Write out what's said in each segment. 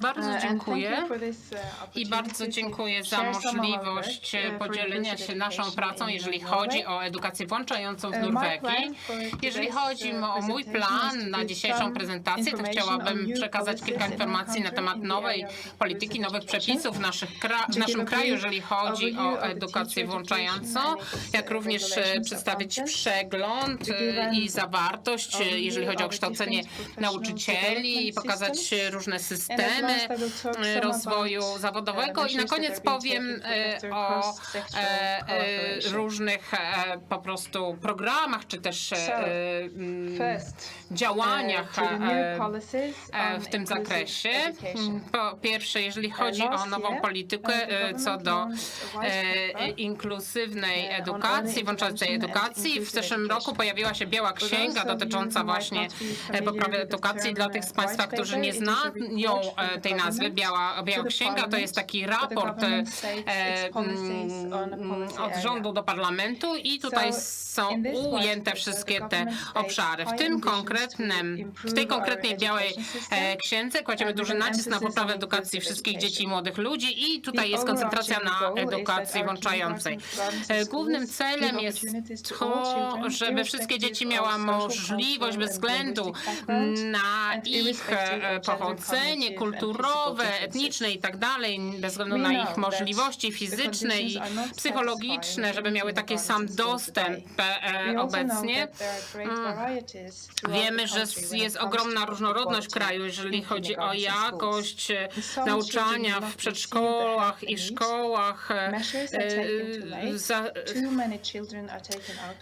Bardzo thank dziękuję. uh, I bardzo dziękuję za możliwość e, podzielenia się naszą pracą, jeżeli chodzi o edukację włączającą w my Norwegii. Jeżeli chodzi o mój plan na dzisiejszą prezentację, to chciałabym przekazać kilka informacji na temat nowej polityki, nowych przepisów w, naszych kra- w naszym kraju, jeżeli chodzi o edukację włączającą, jak również e, przedstawić przegląd e, i zawartość, e, jeżeli chodzi o kształcenie nauczycieli i pokazać różne systemy some e, rozwoju uh, zawodowego i na koniec powiem e, o e, e, różnych e, po prostu programach, czy też e, działaniach e, e, w tym zakresie. education. Po pierwsze, jeżeli chodzi o nową politykę e, co do e, paper, inkluzywnej edukacji, włączającej edukacji. W zeszłym roku pojawiła się biała księga dotycząca właśnie e, poprawy edukacji. Dla tych z Państwa, którzy nie znają tej nazwy, biała, biała księga, to jest taki raport e, mm, od rządu do parlamentu i tutaj są ujęte wszystkie te obszary. W tym konkretnym, w tej konkretnej białej e, księdze kładziemy duży nacisk na poprawę edukacji wszystkich dzieci i młodych ludzi i tutaj jest koncentracja na edukacji włączającej. E, Głównym celem jest to żeby wszystkie dzieci miały możliwość bez względu na ich pochodzenie and kulturowe, etniczne i tak dalej, bez względu na ich możliwości fizyczne i psychologiczne, żeby miały taki sam dostęp e, obecnie. Mm. Wiemy, że jest ogromna różnorodność kraju, jeżeli chodzi o jakość nauczania w przedszkolach i szkołach. e, e,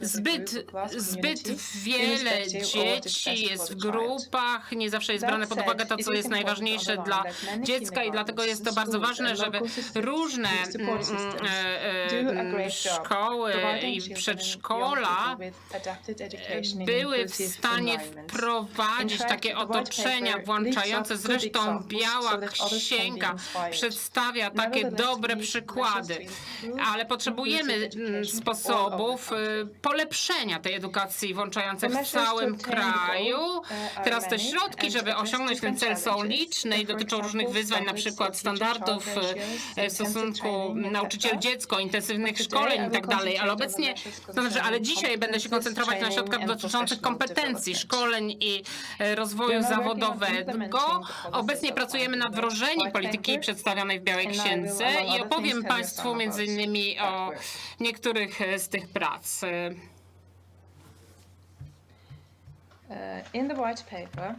Zbyt, zbyt wiele dzieci jest w grupach, nie zawsze jest brane pod uwagę to, co jest najważniejsze underline dla dziecka i dlatego jest to bardzo ważne, żeby różne mm, systems e, e, job szkoły i przedszkola były w stanie wprowadzić takie otoczenia włączające. Zresztą biała księga przedstawia takie dobre przykłady, ale potrzebujemy mm, sposobów y, polepszenia tej edukacji włączającej w całym kraju. uh, Teraz te środki, żeby osiągnąć ten cel są liczne i For dotyczą różnych wyzwań, na przykład standardów w intensive stosunku etc. nauczyciel-dziecko, intensywnych Today szkoleń I tak dalej, ale obecnie, to znaczy, ale dzisiaj będę się koncentrować na środkach dotyczących kompetencji, szkoleń i e, rozwoju zawodowego. Obecnie pracujemy nad wdrożeniem polityki paper. przedstawionej w Białej Księdze i opowiem Państwu między innymi that o niektórych e, z tych prac. E, in the white paper,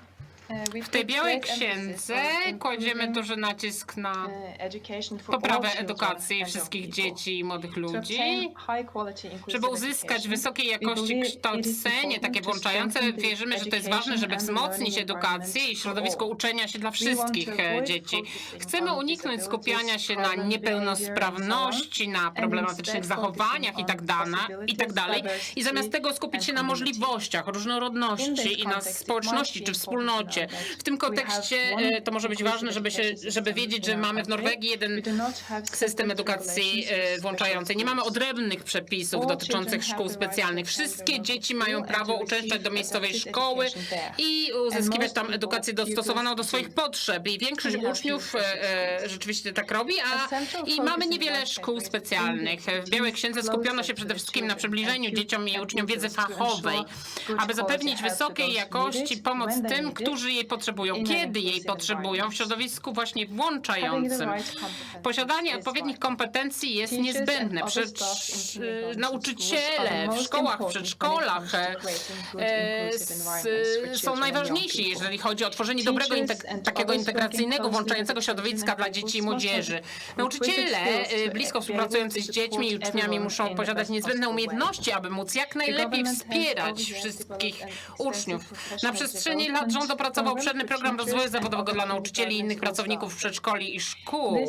W tej Białej Księdze kładziemy duży nacisk na all poprawę edukacji wszystkich dzieci i młodych ludzi. Żeby uzyskać wysokiej jakości kształcenie, takie włączające, wierzymy, że to jest ważne, żeby wzmocnić edukację i środowisko uczenia się dla wszystkich e, dzieci. Chcemy uniknąć skupiania się na niepełnosprawności, na problematycznych zachowaniach tak, i tak dalej. I zamiast tego skupić się na możliwościach, różnorodności i na społeczności czy wspólnocie. W tym kontekście e, to może być ważne, żeby, się, żeby wiedzieć, że mamy w. Norwegii jeden system edukacji e, włączającej. Nie mamy odrębnych przepisów dotyczących szkół specjalnych. Wszystkie dzieci mają prawo uczęszczać do miejscowej szkoły i uzyskiwać tam edukację dostosowaną do swoich potrzeb. I większość uczniów e, rzeczywiście tak robi, a i mamy niewiele szkół specjalnych. W Białej Księdze skupiono się przede wszystkim na przybliżeniu dzieciom i uczniom wiedzy fachowej, aby zapewnić wysokiej jakości pomoc tym, it, którzy jej potrzebują, kiedy jej potrzebują, w środowisku właśnie włączającym. Posiadanie odpowiednich kompetencji jest niezbędne. in e, nauczyciele w szkołach, w przedszkolach e, e, są najważniejsi, jeżeli chodzi o tworzenie dobrego, takiego integracyjnego, włączającego środowiska dla dzieci i młodzieży. Nauczyciele blisko współpracujący z dziećmi i uczniami muszą posiadać niezbędne umiejętności, aby móc jak najlepiej wspierać wszystkich uczniów. Na przestrzeni lat rząd development opracował for program rozwoju zawodowego dla nauczycieli i innych pracowników przedszkoli i szkół.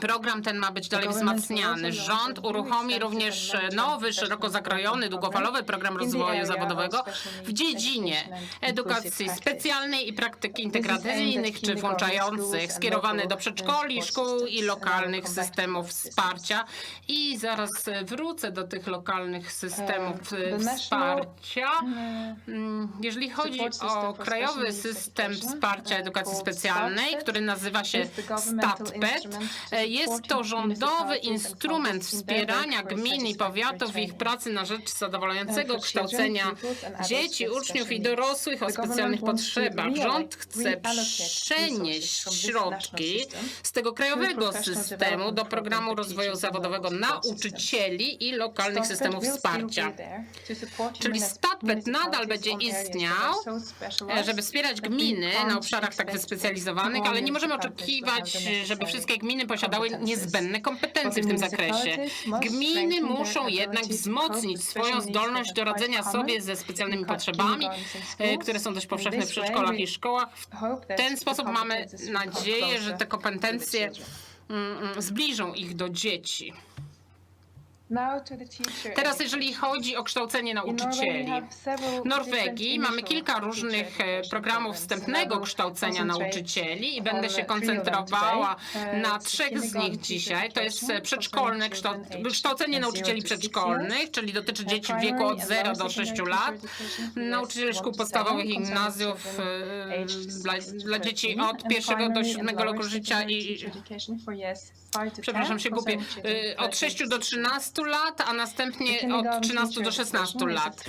Program ten ma być dalej wzmacniany. Rząd uruchomi również nowy, szeroko zakrojony, długofalowy program rozwoju zawodowego w dziedzinie edukacji specjalnej i praktyk integracyjnych czy włączających, skierowany do przedszkoli, szkół i lokalnych systemów wsparcia. I zaraz wrócę do tych lokalnych systemów e, wsparcia. Mm, Jeżeli chodzi o krajowy system wsparcia edukacji specjalnej, który nazywa się StatPET, e, jest to rządowy instrument wspierania gmin i powiatów w ich pracy na rzecz zadowalającego kształcenia dzieci, uczniów i dorosłych o specjalnych potrzebach. Rząd chce przenieść środki z tego krajowego systemu do programu rozwoju zawodowego nauczycieli i lokalnych systemów wsparcia. Czyli StatPET nadal będzie istniał, żeby wspierać gminy na obszarach tak wyspecjalizowanych, ale nie możemy oczekiwać, żeby wszystkie gminy posiadały niezbędne kompetencje w tym zakresie. Gminy muszą jednak wzmocnić swoją zdolność do radzenia sobie ze specjalnymi potrzebami, e, które są dość powszechne w przedszkolach i szkołach. W ten sposób mamy nadzieję, że te kompetencje mm, mm, zbliżą ich do dzieci. Teraz jeżeli chodzi o kształcenie nauczycieli. W Norwegii mamy kilka różnych e, programów wstępnego kształcenia nauczycieli i będę się koncentrowała na trzech z nich dzisiaj. To jest e, przedszkolne kształ- kształcenie nauczycieli przedszkolnych, czyli dotyczy dzieci w wieku od 0 do 6 lat. Nauczycieli szkół podstawowych i gimnazjów e, dla, dla dzieci od 1 do 7 roku życia i przepraszam się gubię, od 6 do 13 lat, a następnie od 13 do 16 lat.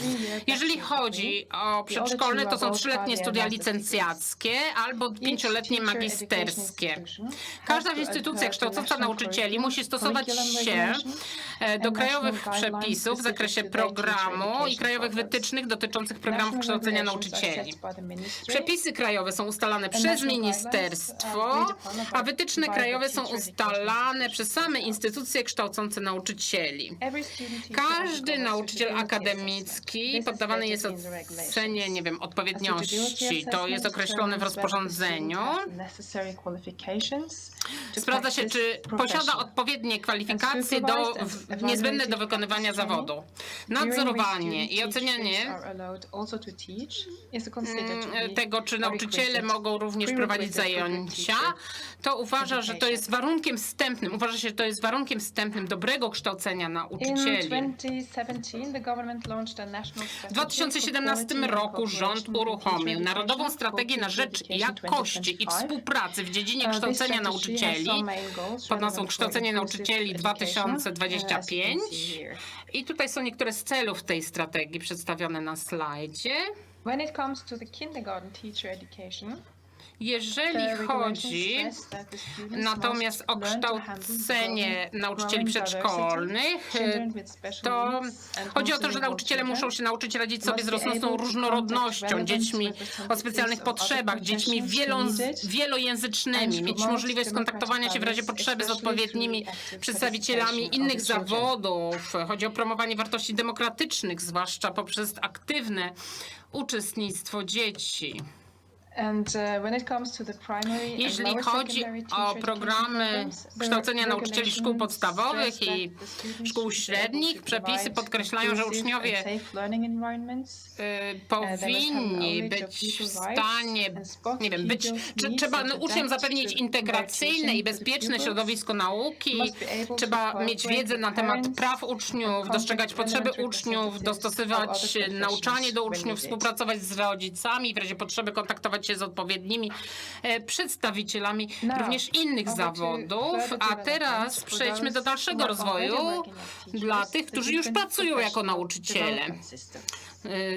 Jeżeli chodzi o przedszkolne, to są trzyletnie studia licencjackie albo pięcioletnie magisterskie. Każda instytucja kształcąca nauczycieli musi stosować się e, do krajowych przepisów w zakresie programu i krajowych wytycznych dotyczących programów kształcenia nauczycieli. Przepisy krajowe są ustalane przez ministerstwo, a wytyczne krajowe są ustalane przez same instytucje kształcące nauczycieli. Każdy nauczyciel akademicki poddawany jest ocenie, nie wiem, odpowiedniości. To jest określone w rozporządzeniu. Sprawdza się, czy posiada odpowiednie kwalifikacje do, niezbędne do wykonywania zawodu. Nadzorowanie i ocenianie mm, tego, czy nauczyciele mogą również prowadzić zajęcia, to uważa, że to jest warunkiem wstępnym, uważa się, że to jest warunkiem wstępnym dobrego kształcenia nauczycieli. W 2017 roku rząd uruchomił Narodową Strategię na rzecz jakości i współpracy w dziedzinie kształcenia nauczycieli pod nazwą Kształcenie nauczycieli 2025. I tutaj są niektóre z celów tej strategii przedstawione na slajdzie. When it comes to the kindergarten teacher education, Jeżeli chodzi natomiast o kształcenie nauczycieli przedszkolnych, to chodzi o to, że nauczyciele muszą się nauczyć radzić sobie z rosnącą różnorodnością, dziećmi o specjalnych potrzebach, dziećmi wielo, wielojęzycznymi, mieć możliwość skontaktowania się w razie potrzeby z odpowiednimi przedstawicielami innych zawodów. Chodzi o promowanie wartości demokratycznych, zwłaszcza poprzez aktywne uczestnictwo dzieci. Jeśli chodzi o programy kształcenia nauczycieli szkół podstawowych i szkół średnich, przepisy podkreślają, że uczniowie y, powinni być w stanie, nie wiem, być, trze- trzeba uczniom zapewnić integracyjne i bezpieczne środowisko nauki, trzeba mieć wiedzę na temat praw uczniów, dostrzegać potrzeby uczniów, dostosowywać nauczanie do uczniów, współpracować z rodzicami, w razie potrzeby kontaktować się z odpowiednimi e, przedstawicielami również innych zawodów. A teraz przejdźmy do dalszego rozwoju dla tych, którzy już pracują jako nauczyciele y,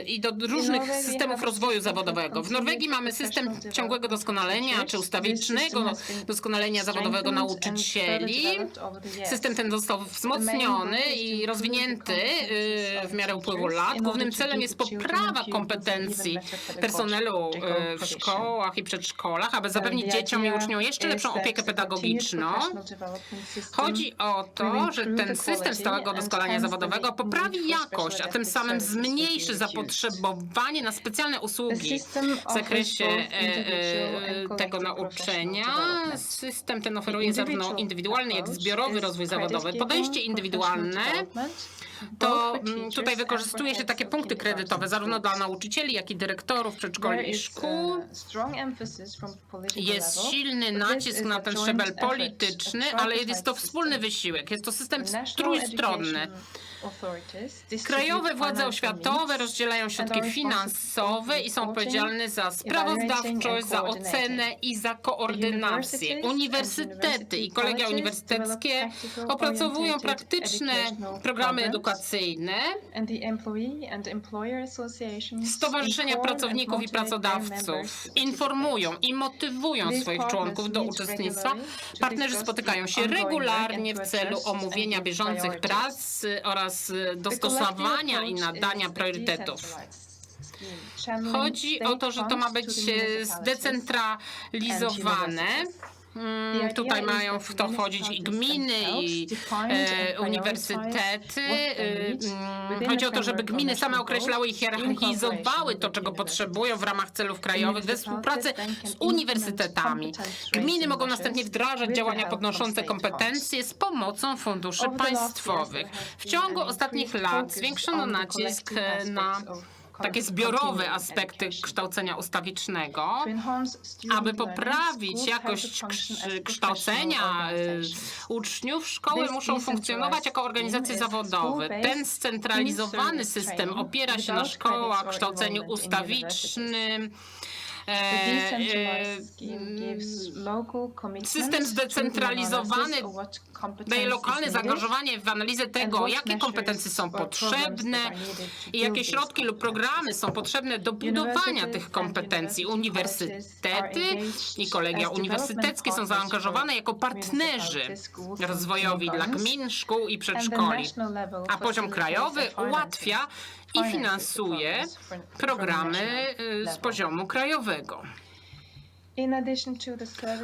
i do różnych systemów rozwoju zawodowego. W Norwegii mamy system ciągłego doskonalenia czy ustawicznego doskonalenia zawodowego nauczycieli. System ten został wzmocniony i rozwinięty y, w miarę upływu lat. Głównym celem jest poprawa kompetencji personelu y, w szkołach i przedszkolach, aby zapewnić dzieciom i uczniom jeszcze lepszą opiekę pedagogiczną. Chodzi o to, że ten system stałego doskonalenia zawodowego poprawi jakość, a tym samym zmniejszy zapotrzebowanie na specjalne usługi w zakresie e, e, tego nauczenia. System ten oferuje zarówno indywidualny, jak i zbiorowy rozwój zawodowy. Podejście indywidualne to mm, tutaj wykorzystuje się takie punkty kredytowe zarówno dla nauczycieli, jak i dyrektorów przedszkoli i szkół. Jest silny nacisk na ten szczebel polityczny, ale jest to wspólny wysiłek. Jest to system trójstronny. Krajowe władze oświatowe rozdzielają środki finansowe i są odpowiedzialne za sprawozdawczość, za ocenę i za koordynację. Uniwersytety i kolegia uniwersyteckie opracowują praktyczne programy edukacyjne. Stowarzyszenia pracowników i pracodawców informują i motywują swoich członków do uczestnictwa. Partnerzy spotykają się regularnie w celu omówienia bieżących prac oraz dostosowania i nadania priorytetów. Chodzi o to, że to ma być e, zdecentralizowane. Mm, Tutaj mają w to wchodzić i gminy, i e, uniwersytety. E, mm, chodzi o to, żeby gminy same określały i hierarchizowały to, czego potrzebują w ramach celów krajowych we współpracy z uniwersytetami. Gminy mogą następnie wdrażać działania podnoszące kompetencje z pomocą funduszy państwowych. W ciągu ostatnich lat zwiększono nacisk e, na takie zbiorowe aspekty kształcenia ustawicznego, aby poprawić jakość ksz- kształcenia y, uczniów, szkoły muszą funkcjonować jako organizacje zawodowe. Ten scentralizowany system opiera się na szkołach, kształceniu ustawicznym, System zdecentralizowany daje lokalne zaangażowanie w analizę tego, jakie kompetencje są potrzebne i jakie środki lub programy są potrzebne do budowania tych kompetencji. Uniwersytety i kolegia uniwersyteckie są zaangażowane jako partnerzy rozwojowi dla gmin, szkół i przedszkoli, a poziom krajowy ułatwia i finansuje programy y, z poziomu krajowego.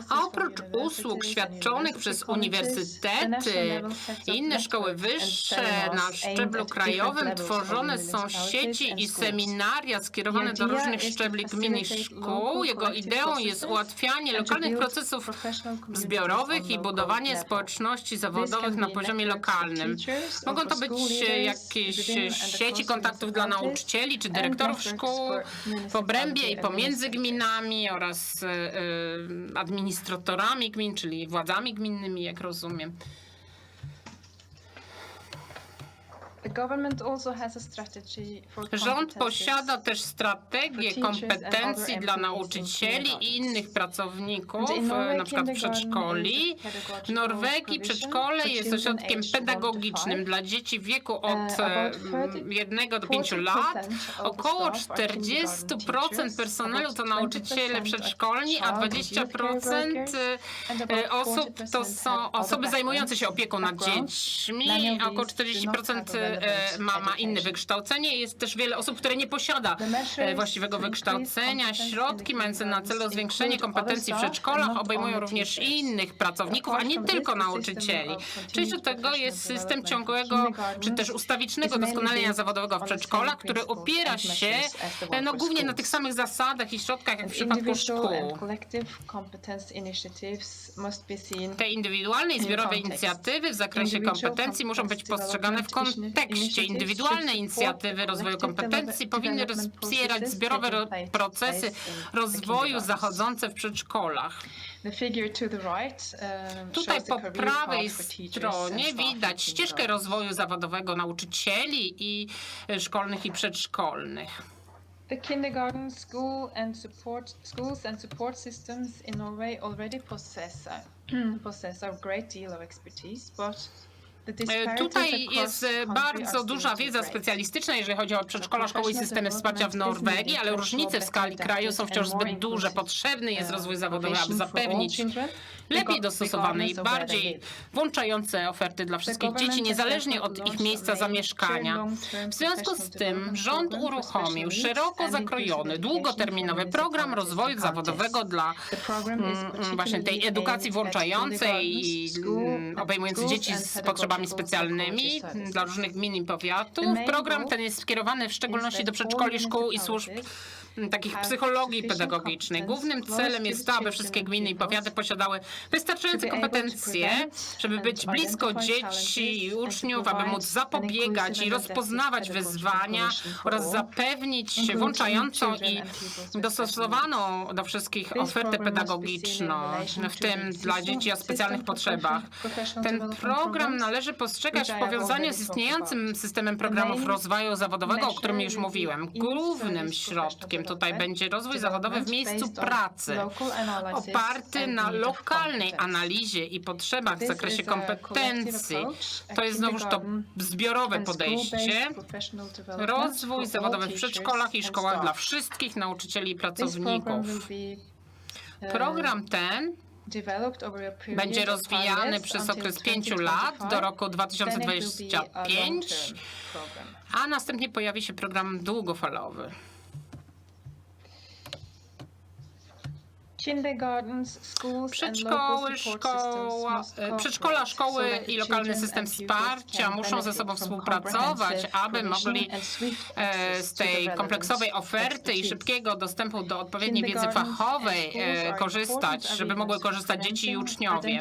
A oprócz usług świadczonych przez uniwersytety i inne szkoły wyższe na szczeblu krajowym tworzone są sieci i seminaria skierowane do różnych szczebli gmin i szkół. Jego ideą jest ułatwianie lokalnych procesów zbiorowych i budowanie społeczności zawodowych na poziomie lokalnym. Mogą to być jakieś sieci kontaktów dla nauczycieli czy dyrektorów szkół w obrębie i pomiędzy gminami oraz e, administratorami gmin, czyli władzami gminnymi, jak rozumiem. Rząd posiada też strategię kompetencji dla nauczycieli i innych pracowników, na przykład przedszkoli. W Norwegii przedszkole jest ośrodkiem pedagogicznym dla dzieci w wieku od 1 do 5 lat. Około 40% personelu to nauczyciele przedszkolni, a 20% e, osób to są osoby zajmujące się opieką nad dziećmi, a około 40% ma, ma inne wykształcenie. Jest też wiele osób, które nie posiada e, właściwego wykształcenia. Środki mające na celu zwiększenie kompetencji w przedszkolach obejmują również innych pracowników, a nie tylko nauczycieli. Częścią tego jest system ciągłego czy też ustawicznego doskonalenia zawodowego w przedszkolach, który opiera się e, no, głównie na tych samych zasadach i środkach jak w przypadku szkół. Te indywidualne i zbiorowe inicjatywy w zakresie kompetencji muszą być postrzegane w kontekście. Indywidualne inicjatywy rozwoju kompetencji powinny wspierać zbiorowe ro procesy rozwoju zachodzące w przedszkolach. Tutaj po prawej stronie widać ścieżkę rozwoju zawodowego nauczycieli i e, szkolnych i przedszkolnych. The kindergarten, school and support schools and support systems in Norway already possess a, possess a great deal of expertise, but E, Tutaj jest e, bardzo duża wiedza specjalistyczna, jeżeli chodzi o przedszkola, szkoły i systemy wsparcia w Norwegii, ale różnice w skali kraju są wciąż zbyt duże. Potrzebny jest rozwój zawodowy, aby zapewnić lepiej dostosowane i bardziej włączające oferty dla wszystkich dzieci, niezależnie od ich miejsca zamieszkania. W związku z tym rząd uruchomił szeroko zakrojony, długoterminowy program rozwoju zawodowego dla mm, właśnie tej edukacji włączającej i mm, obejmujący dzieci z potrzebami potrzebami specjalnymi dla różnych gmin i powiatów. Program ten jest skierowany w szczególności do przedszkoli, szkół i służb takich psychologii pedagogicznej. Głównym celem jest to, aby wszystkie gminy i powiaty posiadały wystarczające kompetencje, żeby być blisko dzieci i uczniów, aby móc zapobiegać i rozpoznawać wyzwania oraz zapewnić włączającą i dostosowaną do wszystkich ofertę pedagogiczną, w tym dla dzieci o specjalnych potrzebach. Ten program należy postrzegać w powiązaniu z istniejącym systemem programów rozwoju zawodowego, o którym już mówiłem. Głównym środkiem tutaj będzie rozwój zawodowy w miejscu pracy, oparty na lokalnej analizie i potrzebach w zakresie kompetencji. To jest znowuż to zbiorowe podejście. Rozwój zawodowy w przedszkolach i szkołach dla wszystkich nauczycieli i pracowników. Program ten będzie rozwijany przez okres pięciu lat do roku 2025, a następnie pojawi się program długofalowy. Przedszkoły, szkoła, e, przedszkola, szkoły i lokalny system wsparcia muszą ze sobą współpracować, aby mogli e, z tej kompleksowej oferty i szybkiego dostępu do odpowiedniej wiedzy fachowej e, korzystać, żeby mogły korzystać dzieci i uczniowie.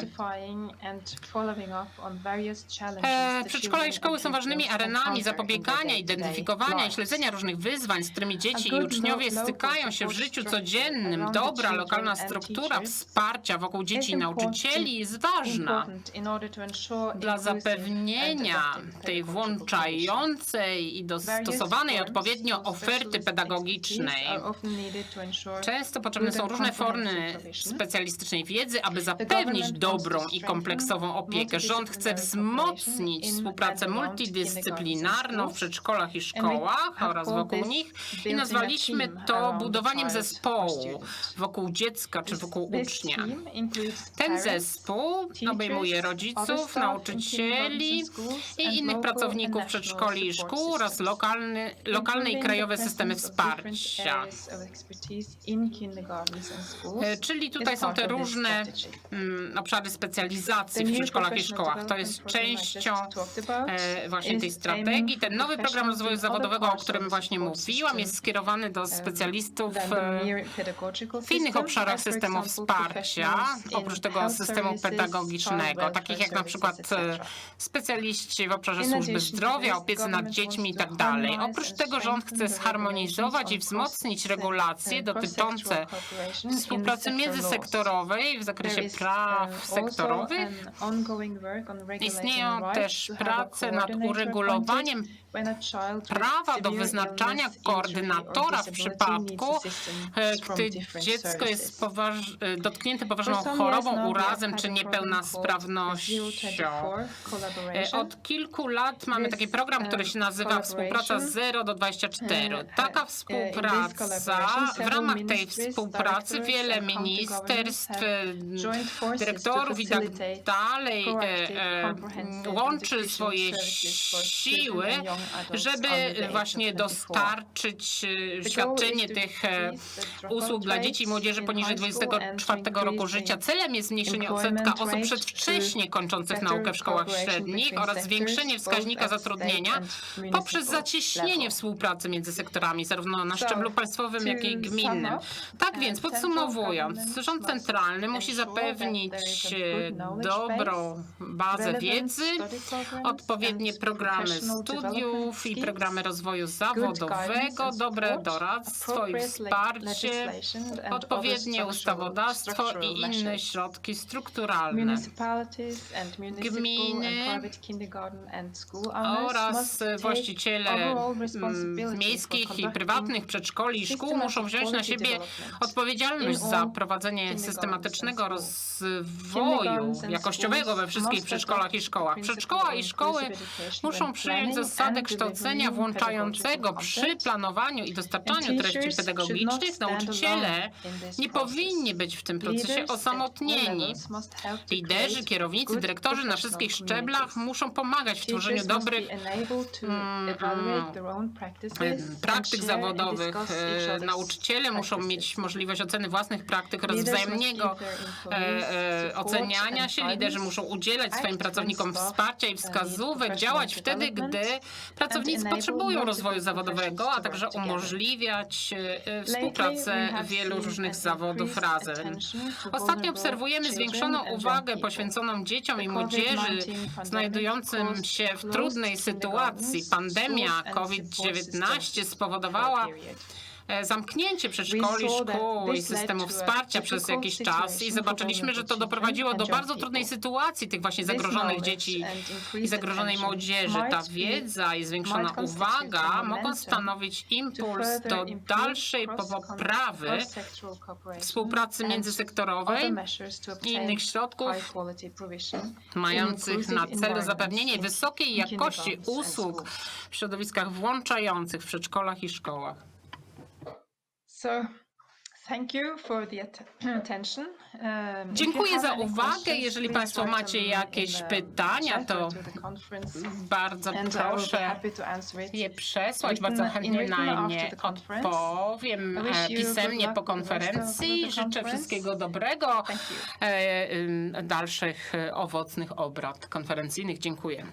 Przedszkola i szkoły są ważnymi arenami zapobiegania, identyfikowania i śledzenia różnych wyzwań, z którymi dzieci i uczniowie stykają się w życiu codziennym. Dobra lokalna struktura wsparcia wokół dzieci i nauczycieli jest ważna dla zapewnienia tej włączającej i dostosowanej odpowiednio oferty pedagogicznej. Często potrzebne są różne formy specjalistycznej wiedzy, aby zapewnić dobrą i kompleksową opiekę. Rząd chce wzmocnić współpracę multidyscyplinarną w przedszkolach i szkołach oraz wokół nich. I nazwaliśmy to budowaniem zespołu wokół dziecka czy wokół ucznia. Ten zespół obejmuje rodziców, nauczycieli i innych pracowników przedszkoli i szkół oraz lokalny, lokalne i krajowe systemy wsparcia. E, Czyli tutaj są te różne mm, obszary specjalizacji w przedszkolach i szkołach. To jest częścią e, właśnie tej strategii. Ten nowy program rozwoju zawodowego, o którym właśnie mówiłam, jest skierowany do specjalistów e, w innych obszarach systemu wsparcia, oprócz tego systemu pedagogicznego, takich jak na przykład e, specjaliści w obszarze służby zdrowia, opiece nad dziećmi i tak dalej. Oprócz tego rząd chce zharmonizować i wzmocnić regulacje dotyczące współpracy międzysektorowej w zakresie praw sektorowych. Istnieją też prace nad uregulowaniem prawa do wyznaczania koordynatora w przypadku, e, gdy dziecko jest poważ dotknięte poważną chorobą, urazem czy niepełnosprawnością. E, Od kilku lat mamy taki program, który się nazywa Współpraca 0 do 24. Taka współpraca, w ramach tej współpracy wiele ministerstw, dyrektorów i tak dalej e, łączy swoje siły żeby właśnie dostarczyć e, świadczenie tych e, usług dla dzieci i młodzieży poniżej 24 roku życia. Celem jest zmniejszenie odsetka osób przedwcześnie kończących naukę w szkołach średnich oraz zwiększenie wskaźnika zatrudnienia poprzez zacieśnienie współpracy między sektorami, zarówno na szczeblu państwowym, jak i gminnym. Tak więc, podsumowując, rząd centralny musi zapewnić e, dobrą bazę wiedzy, odpowiednie programy studiów i programy rozwoju zawodowego, dobre doradztwo i wsparcie, odpowiednie ustawodawstwo i inne środki strukturalne. Gminy oraz właściciele mm, miejskich i prywatnych przedszkoli i szkół muszą wziąć na siebie odpowiedzialność za prowadzenie systematycznego rozwoju jakościowego we wszystkich przedszkolach i szkołach. Przedszkola i szkoły muszą przyjąć zasady kształcenia włączającego przy planowaniu i dostarczaniu treści pedagogicznych nauczyciele nie powinni być w tym procesie osamotnieni. Liderzy, kierownicy, dyrektorzy na wszystkich szczeblach muszą pomagać w tworzeniu dobrych mm, practices and praktyk zawodowych. E, Nauczyciele muszą mieć możliwość oceny własnych praktyk oraz wzajemnego e, e, oceniania się. Liderzy muszą udzielać swoim pracownikom wsparcia i wskazówek, działać wtedy, gdy pracownicy potrzebują rozwoju zawodowego, a także umożliwiać e, e, współpracę wielu różnych zawodów razem. Ostatnio obserwujemy zwiększoną uwagę poświęconą dzieciom i młodzieży COVID-19 pandemic znajdującym się w trudnej sytuacji. Pandemia schools and support COVID-19 systems spowodowała e, zamknięcie przedszkoli, szkół i systemu wsparcia przez jakiś czas i zobaczyliśmy, że to doprowadziło do bardzo trudnej sytuacji tych właśnie zagrożonych dzieci i zagrożonej młodzieży. Ta wiedza i zwiększona uwaga mogą stanowić impuls do dalszej poprawy współpracy międzysektorowej i innych środków mających na celu zapewnienie wysokiej jakości usług w środowiskach włączających w przedszkolach i szkołach. So, thank you for the at- attention. Um, Dziękuję za uwagę. Jeżeli Państwo macie jakieś pytania, to bardzo be proszę je przesłać. Bardzo chętnie na nie odpowiem e, pisemnie po konferencji. Życzę wszystkiego dobrego, e, dalszych e, owocnych obrad konferencyjnych. Dziękuję.